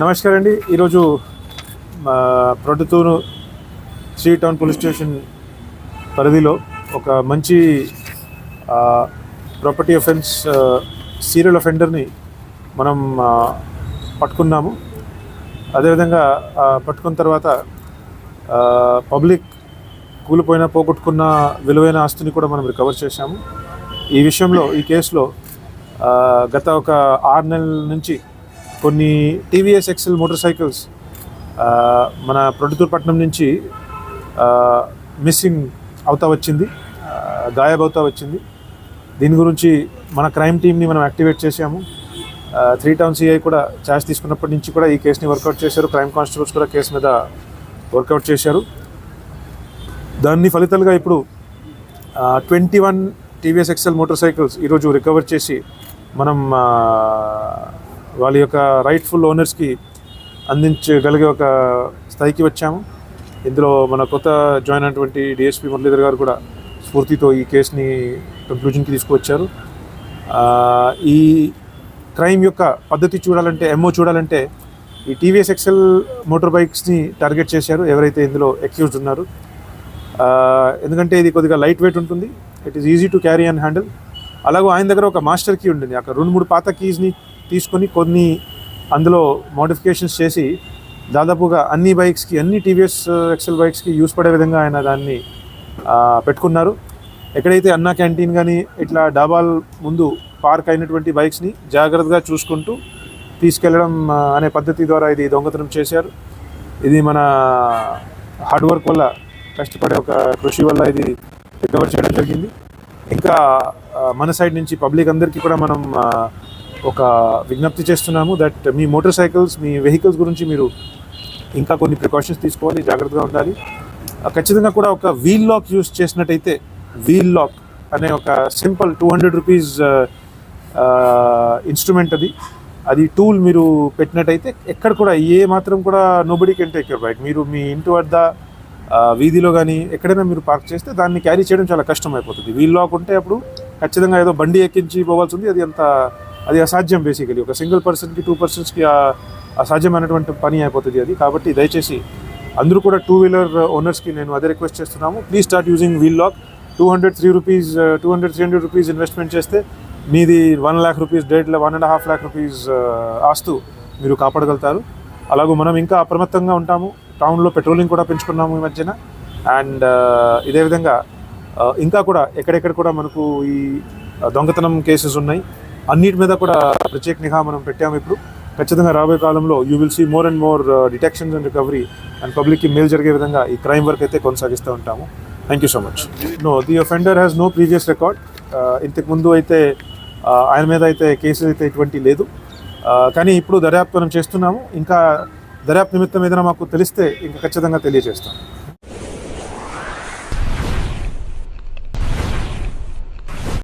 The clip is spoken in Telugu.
నమస్కారం అండి. ఈరోజు మా Proddatur three town police station పరిధిలో ఒక మంచి ప్రాపర్టీ అఫెన్స్ సీరియల్ అఫెండర్ని మనం పట్టుకున్నాము. అదేవిధంగా పట్టుకున్న తర్వాత పబ్లిక్ కూలిపోయిన పోగొట్టుకున్న విలువైన ఆస్తిని కూడా మనం రికవర్ చేశాము. ఈ విషయంలో ఈ కేసులో గత ఒక ఆరు నెలల నుంచి కొన్ని టీవీఎస్ ఎక్సెల్ మోటార్ సైకిల్స్ మన మన ప్రొద్దుతూరుపట్నం నుంచి మిస్సింగ్ అవుతా వచ్చింది గాయబవుతా వచ్చింది. దీని గురించి మన క్రైమ్ టీమ్ని మనం యాక్టివేట్ చేసాము త్రీ టౌన్ సిఐ కూడా ఛార్జ్ తీసుకున్నప్పటి నుంచి కూడా ఈ కేసుని వర్కౌట్ చేశారు. క్రైమ్ కానిస్టేబుల్స్ కూడా కేసు మీద వర్కౌట్ చేశారు. దాన్ని ఫలితాలుగా ఇప్పుడు twenty one TVS Excel motor cycles ఈరోజు రికవర్ చేసి మనం వాళ్ళ యొక్క రైట్ఫుల్ ఓనర్స్కి అందించగలిగే ఒక స్థాయికి వచ్చాము. ఇందులో మన కొత్త జాయిన్ అయినటువంటి డిఎస్పీ మురళీధర్ గారు కూడా స్ఫూర్తితో ఈ కేసుని కంక్లూజన్కి తీసుకువచ్చారు. ఈ క్రైమ్ యొక్క పద్ధతి చూడాలంటే ఎంఓ చూడాలంటే ఈ టీవీఎస్ ఎక్సెల్ మోటార్ బైక్స్ని టార్గెట్ చేశారు. ఎవరైతే ఇందులో ఎక్యూజ్డ్ ఉన్నారు. ఎందుకంటే ఇది కొద్దిగా లైట్ వెయిట్ ఉంటుంది. It is easy to carry and handle అలాగే ఆయన దగ్గర ఒక మాస్టర్ కీ ఉండింది. అక్కడ రెండు మూడు పాత కీస్ని తీసుకొని కొన్ని అందులో మోడిఫికేషన్స్ చేసి దాదాపుగా అన్ని బైక్స్కి అన్ని టీవీఎస్ ఎక్సెల్ బైక్స్కి యూస్ పడే విధంగా ఆయన దాన్ని పెట్టుకున్నారు. ఎక్కడైతే అన్నా క్యాంటీన్ కానీ ఇట్లా డాబాల్ ముందు పార్క్ అయినటువంటి బైక్స్ని జాగ్రత్తగా చూసుకుంటూ తీసుకెళ్ళడం uh, అనే పద్ధతి ద్వారా ఇది దొంగతనం చేశారు. ఇది మన హార్డ్ వర్క్ వల్ల కష్టపడే ఒక కృషి వల్ల ఇది రికవర్ చేయడం జరిగింది. ఇంకా uh, మన సైడ్ నుంచి పబ్లిక్ అందరికీ కూడా మనం uh, ఒక విజ్ఞప్తి చేస్తున్నాము దట్ మీ మోటార్ సైకిల్స్ మీ వెహికల్స్ గురించి మీరు ఇంకా కొన్ని ప్రికాషన్స్ తీసుకోవాలి జాగ్రత్తగా ఉండాలి. ఖచ్చితంగా కూడా ఒక వీల్ లాక్ యూస్ చేసినట్టయితే వీల్ లాక్ అనే ఒక simple two hundred rupees instrument అది. అది టూల్ మీరు పెట్టినట్టయితే ఎక్కడ కూడా ఏ మాత్రం కూడా nobody can take your bike మీరు మీ ఇంటి వద్ద వీధిలో కానీ ఎక్కడైనా మీరు పార్క్ చేస్తే దాన్ని క్యారీ చేయడం చాలా కష్టం అయిపోతుంది వీల్ లాక్ ఉంటే అప్పుడు ఖచ్చితంగా ఏదో బండి ఎక్కించి పోవాల్సి ఉంది. అది అంత అది అసాధ్యం బేసికలీ ఒక సింగిల్ పర్సన్కి టూ పర్సన్స్కి అసాధ్యమైనటువంటి పని అయిపోతుంది అది. కాబట్టి దయచేసి అందరూ కూడా టూ వీలర్ ఓనర్స్కి నేను అదే రిక్వెస్ట్ చేస్తున్నాము. Please start using wheel lock two hundred three rupees two hundred three hundred rupees investment చేస్తే మీది one lakh rupees date one and half lakh rupees ఆస్తు మీరు కాపాడగలుగుతారు. అలాగే మనం ఇంకా అప్రమత్తంగా ఉంటాము. టౌన్లో పెట్రోలింగ్ కూడా పెంచుకున్నాము ఈ మధ్యన. అండ్ uh, ఇదే విధంగా uh, ఇంకా కూడా ఎక్కడెక్కడ కూడా మనకు ఈ uh, దొంగతనం కేసెస్ ఉన్నాయి. అన్నిటి మీద కూడా ప్రత్యేక నిఘా మనం పెట్టాము ఇప్పుడు. ఖచ్చితంగా రాబోయే కాలంలో you will see more and more detections and recovery and పబ్లిక్కి మేలు జరిగే విధంగా ఈ క్రైమ్ వర్క్ అయితే కొనసాగిస్తూ ఉంటాము. Thank you so much no the offender has no previous record ఇంతకు ముందు అయితే uh, ఆయన మీద అయితే కేసు అయితే ఇటువంటి లేదు. Uh, కానీ ఇప్పుడు దర్యాప్తు మనం చేస్తున్నాము. ఇంకా దర్యాప్తు నిమిత్తం ఏదైనా మాకు తెలిస్తే ఇంకా ఖచ్చితంగా తెలియజేస్తాం.